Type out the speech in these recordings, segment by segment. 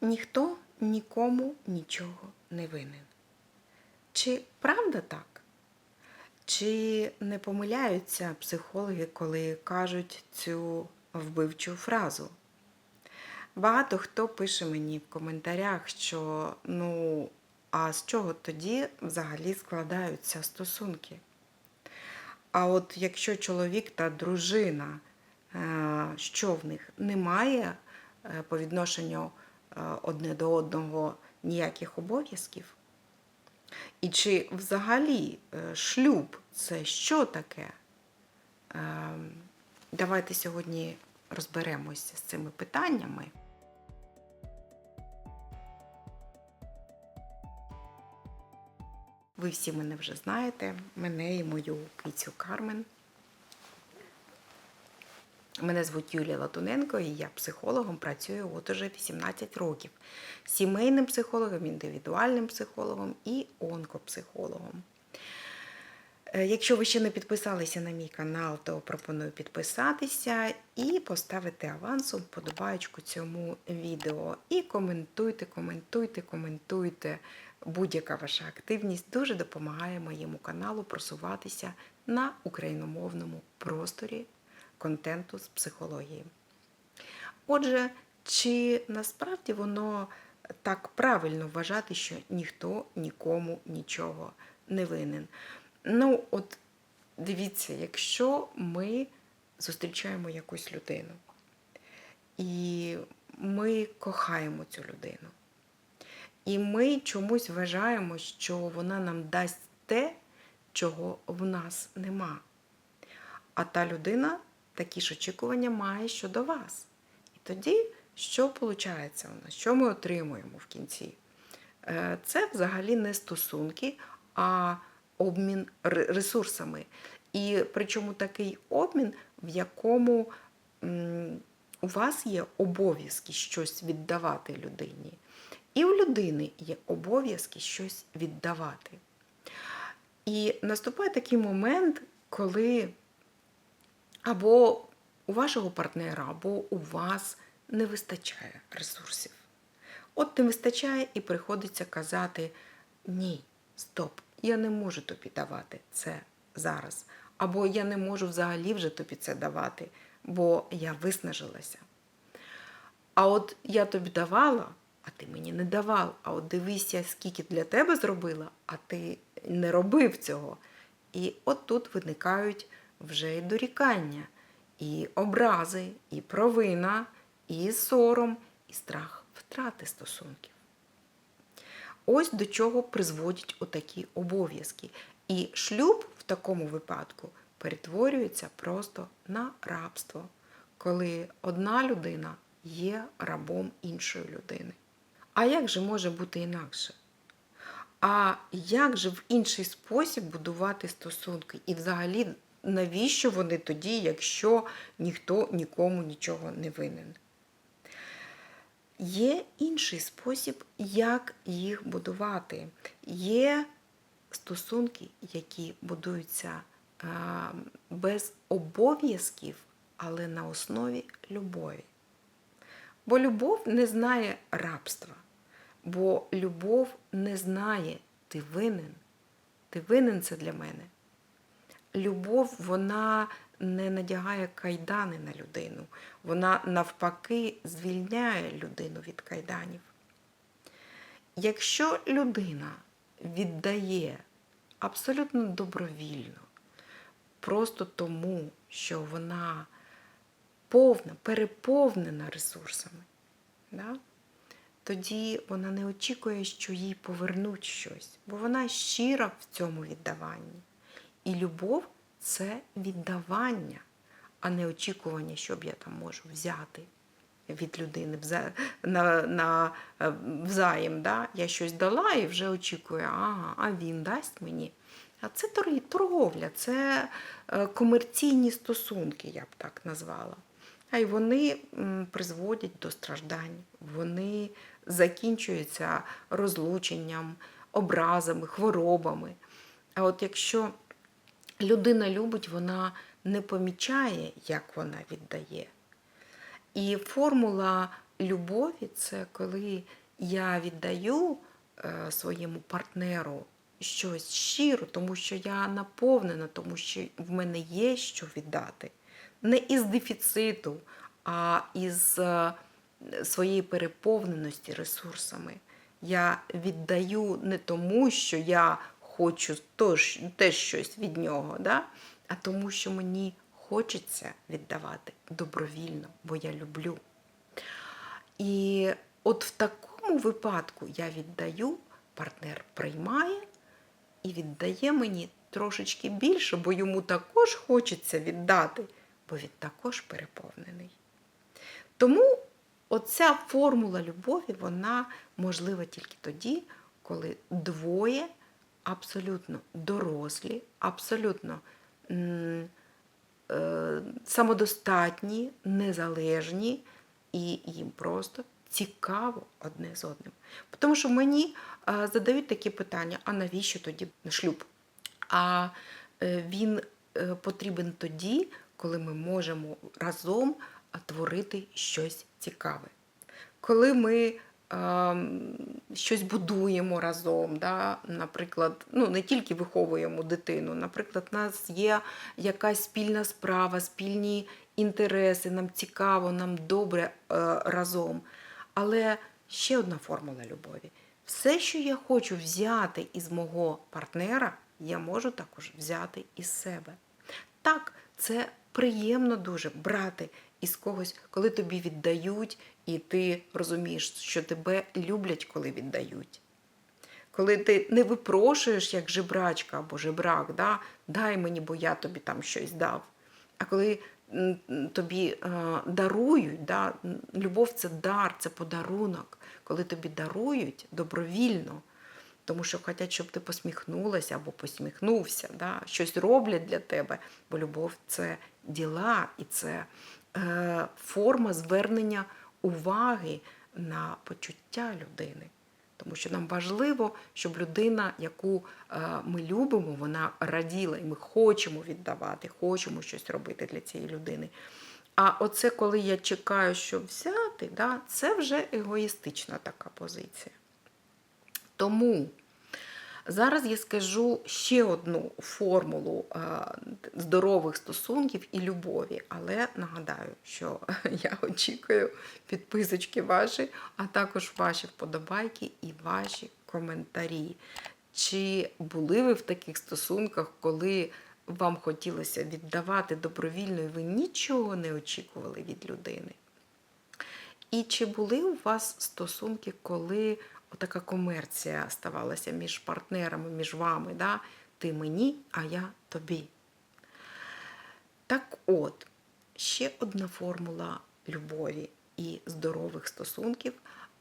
ніхто нікому нічого не винен. Чи правда так? Чи не помиляються психологи, коли кажуть цю вбивчу фразу? Багато хто пише мені в коментарях, що ну, а з чого тоді взагалі складаються стосунки? А от якщо чоловік та дружина, е, що в них немає е, по відношенню одне до одного ніяких обов'язків? І чи взагалі е, шлюб це що таке? Ем, Давайте сьогодні розберемося з цими питаннями. Ви всі мене вже знаєте, мене і мою кицю Кармен. Мене звуть Юлія Латуненко, і я психологом працюю от уже 18 років. Сімейним психологом, індивідуальним психологом і онкопсихологом. Е, Якщо ви ще не підписалися на мій канал, то пропоную підписатися і поставити авансом вподобаєчку цьому відео. І коментуйте, коментуйте, коментуйте. Будь-яка ваша активність дуже допомагає моєму каналу просуватися на україномовному просторі контенту з психології. Отже, чи насправді воно так правильно вважати, що ніхто нікому нічого не винен? Ну, от дивіться, якщо ми зустрічаємо якусь людину, і ми кохаємо цю людину, і ми чомусь вважаємо, що вона нам дасть те, чого в нас нема. А та людина такі ж очікування має щодо вас. І тоді, що виходить у нас? Що ми отримуємо в кінці? Е, Це взагалі не стосунки, а обмін ресурсами. І причому такий обмін, в якому у вас є обов'язки щось віддавати людині, і у людини є обов'язки щось віддавати. І наступає такий момент, коли або у вашого партнера, або у вас не вистачає ресурсів. От не вистачає і приходиться казати: ні, стоп, я не можу тобі давати це зараз. Або я не можу взагалі вже тобі це давати, бо я виснажилася. А от я тобі давала, а ти мені не давав. А от дивися, скільки для тебе зробила, а ти не робив цього. І от тут виникають вже і дорікання, і образи, і провина, і сором, і страх втрати стосунків. Ось до чого призводять отакі обов'язки. І шлюб в такому випадку перетворюється просто на рабство, коли одна людина є рабом іншої людини. А як же може бути інакше? А як же в інший спосіб будувати стосунки? І взагалі, навіщо вони тоді, якщо ніхто нікому нічого не винен? Є інший спосіб, як їх будувати. Є стосунки, які будуються без обов'язків, але на основі любові. Бо любов не знає рабства, бо любов не знає, ти винен. Ти винен це для мене. Любов, вона не надягає кайдани на людину, вона навпаки звільняє людину від кайданів. Якщо людина віддає абсолютно добровільно, просто тому, що вона повна, переповнена ресурсами, да? тоді вона не очікує, що їй повернуть щось, бо вона щира в цьому віддаванні. І любов це віддавання, а не очікування, що я там можу взяти від людини на, на е, взаєм. Да? Я щось дала і вже очікую, ага, а він дасть мені. А це торговля, це е, комерційні стосунки, я б так назвала. А й вони призводять до страждань, вони закінчуються розлученням, образами, хворобами. А от якщо людина любить, вона не помічає, як вона віддає. І формула любові це коли я віддаю е, своєму партнеру щось щиро, тому що я наповнена, тому що в мене є що віддати. Не із дефіциту, а із е, своєї переповненості ресурсами. Я віддаю не тому, що я хочу тож, теж щось від нього, да? а тому, що мені хочеться віддавати добровільно, бо я люблю. І от в такому випадку я віддаю, партнер приймає і віддає мені трошечки більше, бо йому також хочеться віддати, бо він також переповнений. Тому оця формула любові, вона можлива тільки тоді, коли двоє абсолютно дорослі, абсолютно е, самодостатні, незалежні, і їм просто цікаво одне з одним. Тому що мені е, задають такі питання: а навіщо тоді шлюб? А е, він потрібен тоді, коли ми можемо разом творити щось цікаве. Коли ми щось будуємо разом, да? наприклад, ну не тільки виховуємо дитину, наприклад, у нас є якась спільна справа, спільні інтереси, нам цікаво, нам добре е, разом. Але ще одна формула любові. Все, що я хочу взяти із мого партнера, я можу також взяти із себе. Так, це приємно дуже брати із когось, коли тобі віддають, і ти розумієш, що тебе люблять, коли віддають. Коли ти не випрошуєш як жебрачка або жебрак, да? дай мені, бо я тобі там щось дав. А коли тобі е, дарують, да? любов це дар, це подарунок, коли тобі дарують добровільно, тому що хочуть, щоб ти посміхнулася або посміхнувся, да? щось роблять для тебе, бо любов це діла і це е, форма звернення уваги на почуття людини. Тому що нам важливо, щоб людина, яку е, ми любимо, вона раділа, і ми хочемо віддавати, хочемо щось робити для цієї людини. А оце, коли я чекаю, щоб взяти, да, це вже егоїстична така позиція. Тому зараз я скажу ще одну формулу е, здорових стосунків і любові, але нагадаю, що я очікую підписочки ваші, а також ваші вподобайки і ваші коментарі. Чи були ви в таких стосунках, коли вам хотілося віддавати добровільно, і ви нічого не очікували від людини? І чи були у вас стосунки, коли така комерція ставалася між партнерами, між вами? Да? Ти мені, а я тобі. Так от, ще одна формула любові і здорових стосунків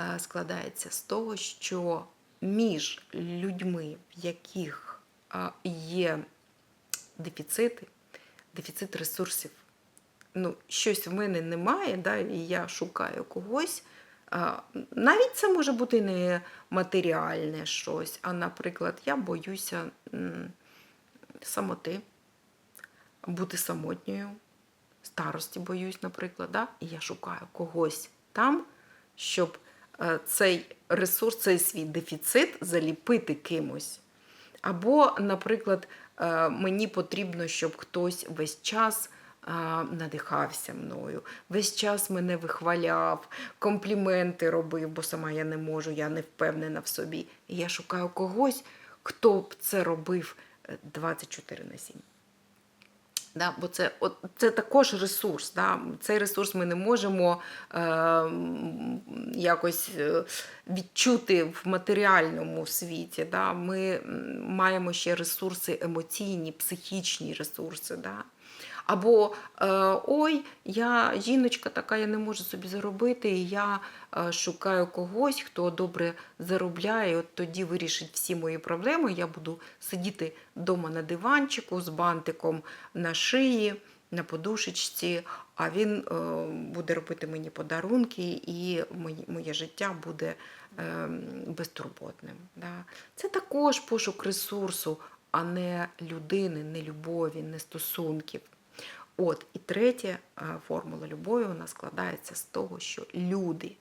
е, складається з того, що між людьми, в яких е, є дефіцити, дефіцит ресурсів, ну, щось в мене немає, да, і я шукаю когось. Навіть це може бути не матеріальне щось, а, наприклад, я боюся самоти, бути самотньою, старості боюсь, наприклад, да? і я шукаю когось там, щоб е, цей ресурс, цей свій дефіцит заліпити кимось. Або, наприклад, е, мені потрібно, щоб хтось весь час надихався мною, весь час мене вихваляв, компліменти робив, бо сама я не можу, я не впевнена в собі. І я шукаю когось, хто б це робив е, 24 на 7. Да, бо це, от, це також ресурс. Да? Цей ресурс ми не можемо е, якось е, відчути в матеріальному світі. Да? Ми маємо ще ресурси емоційні, психічні ресурси. Да? Або е, ой, я жіночка така, я не можу собі заробити, і я е, шукаю когось, хто добре заробляє, от тоді вирішить всі мої проблеми. Я буду сидіти вдома на диванчику з бантиком на шиї, на подушечці, а він е, буде робити мені подарунки, і моє, життя буде безтурботним. Це також пошук ресурсу, а не людини, не любові, не стосунків. От, і третя е, формула любові вона складається з того, що люди,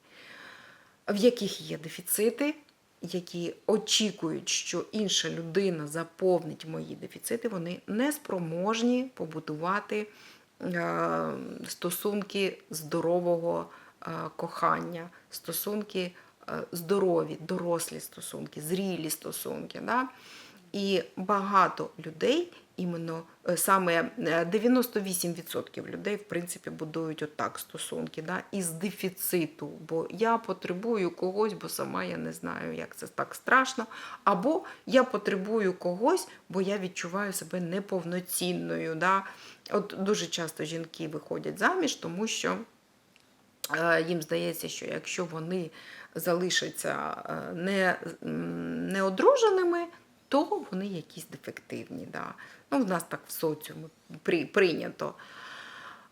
в яких є дефіцити, які очікують, що інша людина заповнить мої дефіцити, вони не спроможні побудувати е, стосунки здорового е, кохання, стосунки здорові, дорослі стосунки, зрілі стосунки. Да? І багато людей, іменно е, саме е, 98% людей, в принципі, будують отак стосунки, да? із дефіциту. Бо я потребую когось, бо сама я не знаю, як це так страшно. Або я потребую когось, бо я відчуваю себе неповноцінною. Да? От дуже часто жінки виходять заміж, тому що. Е, Їм здається, що якщо вони залишаться е, не, неодруженими, то вони якісь дефективні. Да. Ну, в нас так в соціумі при, прийнято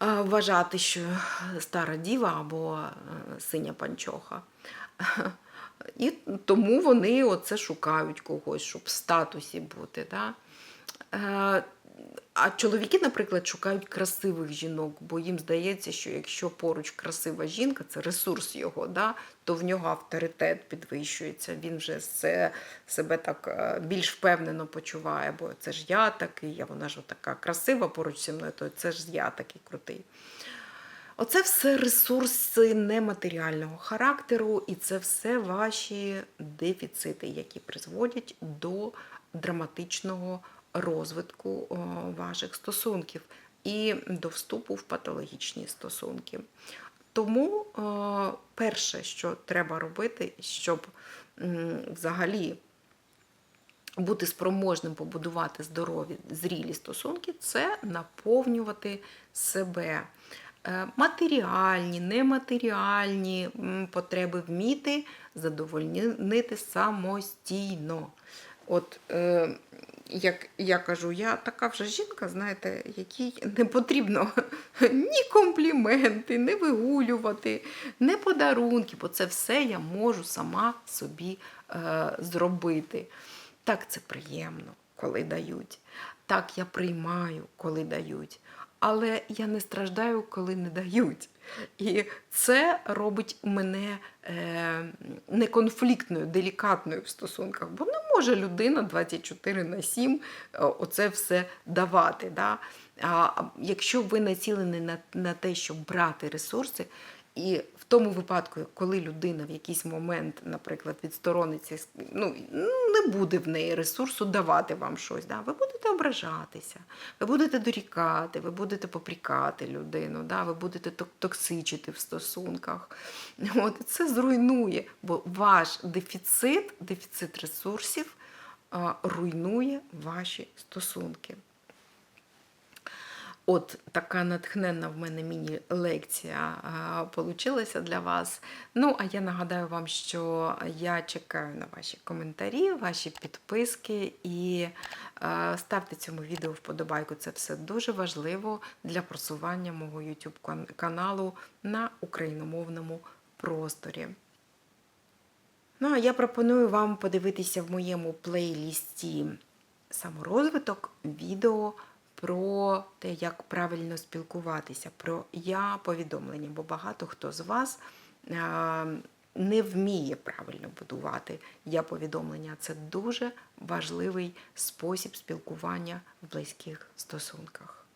е, вважати, що стара діва або е, синя панчоха. І тому вони оце шукають когось, щоб в статусі бути. Да? А чоловіки, наприклад, шукають красивих жінок, бо їм здається, що якщо поруч красива жінка, це ресурс його, да, то в нього авторитет підвищується. Він вже се, себе так е, більш впевнено почуває, бо це ж я такий, а вона ж така красива поруч зі мною, то це ж я такий крутий. Оце все ресурси нематеріального характеру, і це все ваші дефіцити, які призводять до драматичного розвитку ваших стосунків і до вступу в патологічні стосунки. Тому перше, що треба робити, щоб взагалі бути спроможним побудувати здорові, зрілі стосунки, це наповнювати себе. Е, Матеріальні, нематеріальні потреби вміти задовольнити самостійно. От, е, як я кажу, я така вже жінка, знаєте, якій не потрібно ні компліменти, не вигулювати, не подарунки, бо це все я можу сама собі е, зробити. Так це приємно, коли дають. Так я приймаю, коли дають. Але я не страждаю, коли не дають. І це робить мене е, неконфліктною, делікатною в стосунках, бо не може людина 24 на 7 е, оце все давати. Да? А якщо ви націлені на, на те, щоб брати ресурси, і тому випадку, коли людина в якийсь момент, наприклад, відсторониться, ну не буде в неї ресурсу давати вам щось, да, ви будете ображатися, ви будете дорікати, ви будете попрікати людину, да, ви будете токсичити в стосунках. От це зруйнує, бо ваш дефіцит, дефіцит ресурсів руйнує ваші стосунки. От така натхненна в мене міні-лекція получилася для вас. Ну, а я нагадаю вам, що я чекаю на ваші коментарі, ваші підписки і е, ставте цьому відео вподобайку. Це все дуже важливо для просування мого YouTube каналу на україномовному просторі. Ну, а я пропоную вам подивитися в моєму плейлісті саморозвиток відео про те, як правильно спілкуватися, про я повідомлення, бо багато хто з вас не вміє правильно будувати я повідомлення. Це дуже важливий спосіб спілкування в близьких стосунках.